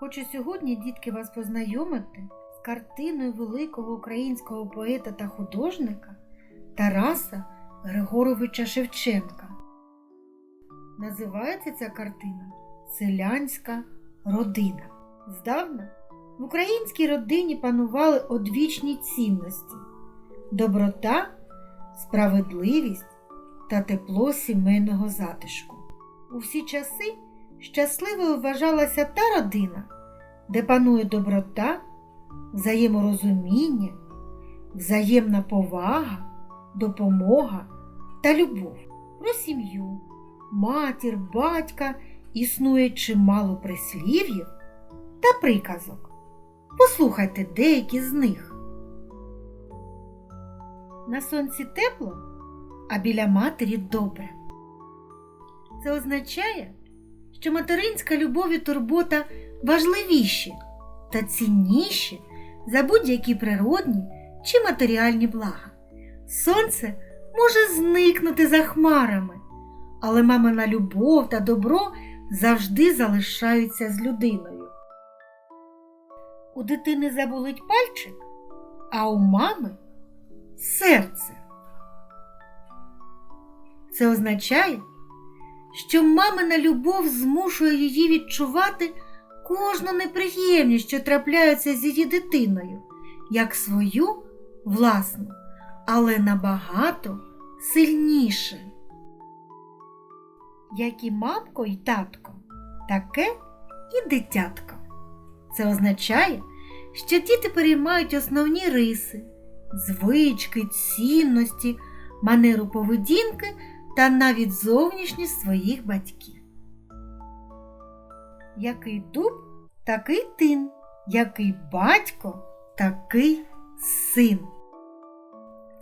Хочу сьогодні, дітки, вас познайомити з картиною великого українського поета та художника Тараса Григоровича Шевченка. Називається ця картина Селянська родина. Здавна в українській родині панували одвічні цінності, доброта, справедливість та тепло сімейного затишку. У всі часи щасливою вважалася та родина, де панує доброта, взаєморозуміння, взаємна повага, допомога та любов. Про сім'ю, матір, батька існує чимало прислів'їв та приказок. Послухайте деякі з них. На сонці тепло, а біля матері добре. Це означає, що материнська любов і турбота важливіші та цінніші за будь-які природні чи матеріальні блага. Сонце може зникнути за хмарами, але мамина любов та добро завжди залишаються з людиною. У дитини заболить пальчик, а у мами серце. Це означає, що мамина любов змушує її відчувати кожну неприємність, що трапляється з її дитиною, як свою власну, але набагато сильніше. Як і мамко і татко, таке і дитятко. Це означає, що діти переймають основні риси, звички, цінності, манеру поведінки та навіть зовнішність своїх батьків. Який дуб, такий тин, який батько, такий син.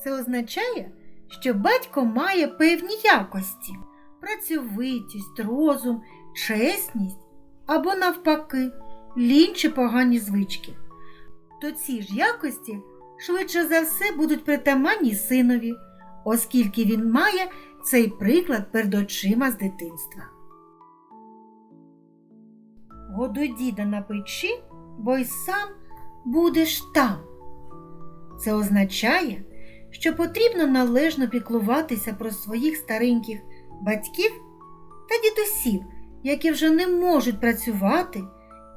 Це означає, що батько має певні якості працьовитість, розум, чесність або, навпаки, лінь чи погані звички. То ці ж якості швидше за все будуть притаманні синові, оскільки він має цей приклад перед очима з дитинства. Годуй діда на печі, бо й сам будеш там. Це означає, що потрібно належно піклуватися про своїх стареньких батьків та дідусів, які вже не можуть працювати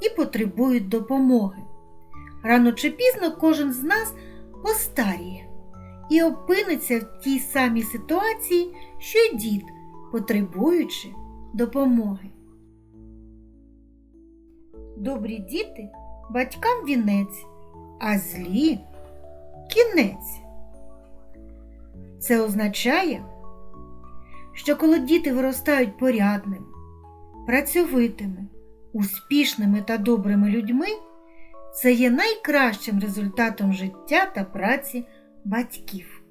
і потребують допомоги. Рано чи пізно кожен з нас постаріє і опиниться в тій самій ситуації, що й дід, потребуючи допомоги. Добрі діти батькам вінець, а злі кінець. Це означає, що коли діти виростають порядними, працьовитими, успішними та добрими людьми, це є найкращим результатом життя та праці батьків.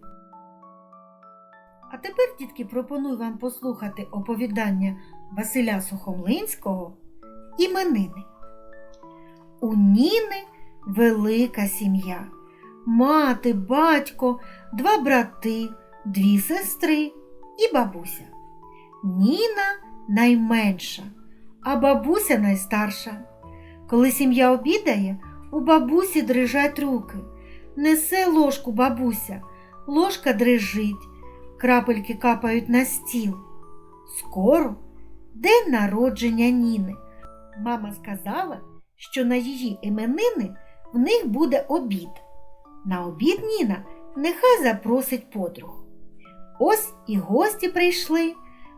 А тепер, дітки, пропоную вам послухати оповідання Василя Сухомлинського Іменини. У Ніни велика сім'я. Мати, батько, два брати, дві сестри і бабуся. Ніна найменша, а бабуся найстарша. Коли сім'я обідає, у бабусі дрижать руки. Несе ложку бабуся, ложка дрижить, крапельки капають на стіл. Скоро день народження Ніни. Мама сказала, що на її іменини в них буде обід. На обід Ніна нехай запросить подруг. Ось і гості прийшли.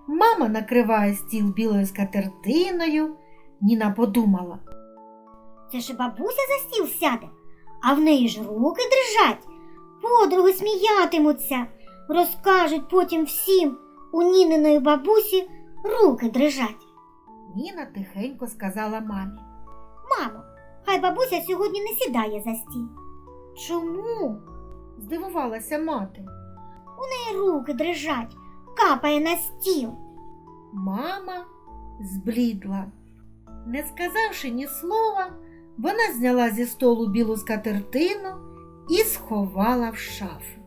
Мама накриває стіл білою скатертиною. Ніна подумала. Це ж бабуся за стіл сяде, а в неї ж руки дрижать. Подруги сміятимуться, розкажуть потім всім у Ніниної бабусі руки дрижать. Ніна тихенько сказала мамі. Мамо, хай бабуся сьогодні не сідає за стіл. Чому? здивувалася мати. У неї руки дрижать, капає на стіл. Мама зблідла. Не сказавши ні слова, вона зняла зі столу білу скатертину і сховала в шафу.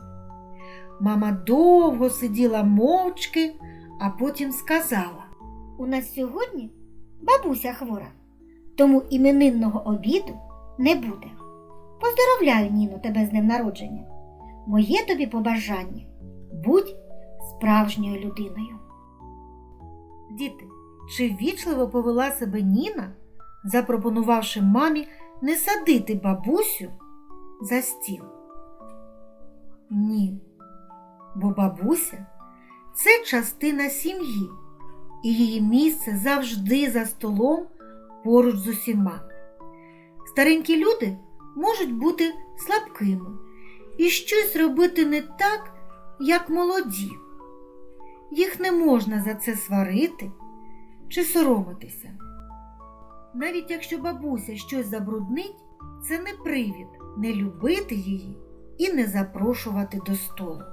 Мама довго сиділа мовчки, а потім сказала У нас сьогодні бабуся хвора, тому іменинного обіду не буде. Поздоровляю, Ніно, тебе з днем народження. Моє тобі побажання будь справжньою людиною. Діти, чи ввічливо повела себе Ніна, запропонувавши мамі не садити бабусю за стіл? Ні, бо бабуся це частина сім'ї, і її місце завжди за столом поруч з усіма. Старенькі люди можуть бути слабкими і щось робити не так, як молоді. Їх не можна за це сварити чи соромитися. Навіть якщо бабуся щось забруднить, це не привід не любити її і не запрошувати до столу.